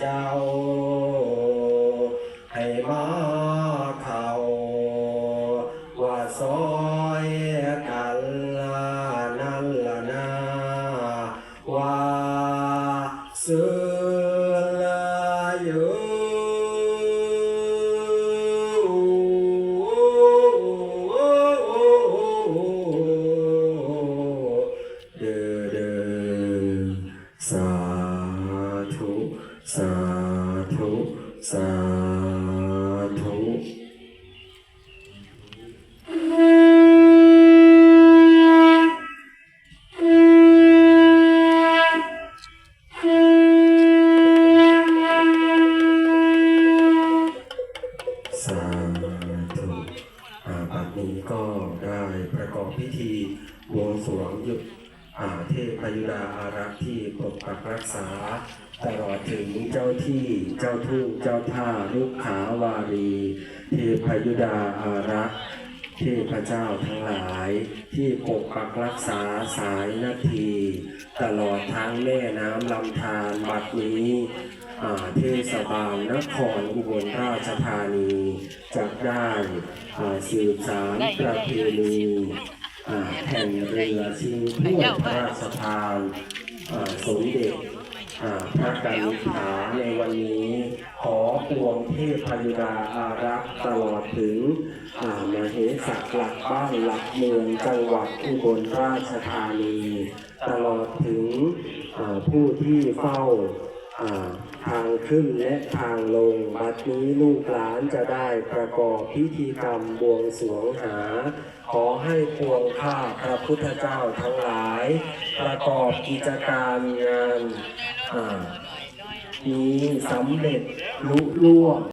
เจ้า ให้มาเข้าว่าซอยกันละนั่นละนาว่าเสือละอยู่เด้อเด้อสา สาธุ สาธุสาธุอาบัดนี้ก็ได้ประกอบพิธีบวงสรวงยุด เทพยุดาอารักษ์ที่ปกปักรักษา ตลอดถึงเจ้าที่เจ้าทุ่งเจ้าท่าลูกขาวารี เทพยุดาอารักษ์เทพเจ้าทั้งหลาย ที่ปกปักรักษาสายนาที ตลอดทั้งแม่น้ำลำธารบัดนี้อาเทศบาลนครอุบลราชธานีจะได้สืบสารประเพณี แข่งเรือชิงถ้วยพระราชทานสมเด็จพระกนิษฐาในวันนี้ขอปวงเทพยุดาอารักษ์ตลอดถึงอ่ามเหสักหลักบ้านหลักเมืองจังหวัดอุบลราชธานี ตลอดถึงผู้ที่เฝ้า ทางขึ้นและทางลงบัดนี้ลูกหลานจะได้ประกอบพิธีกรรมบวงสรวงหา ขอให้พวงข้าพระพุทธเจ้าทั้งหลาย ประกอบกิจการงานนี้สำเร็จลุล่วง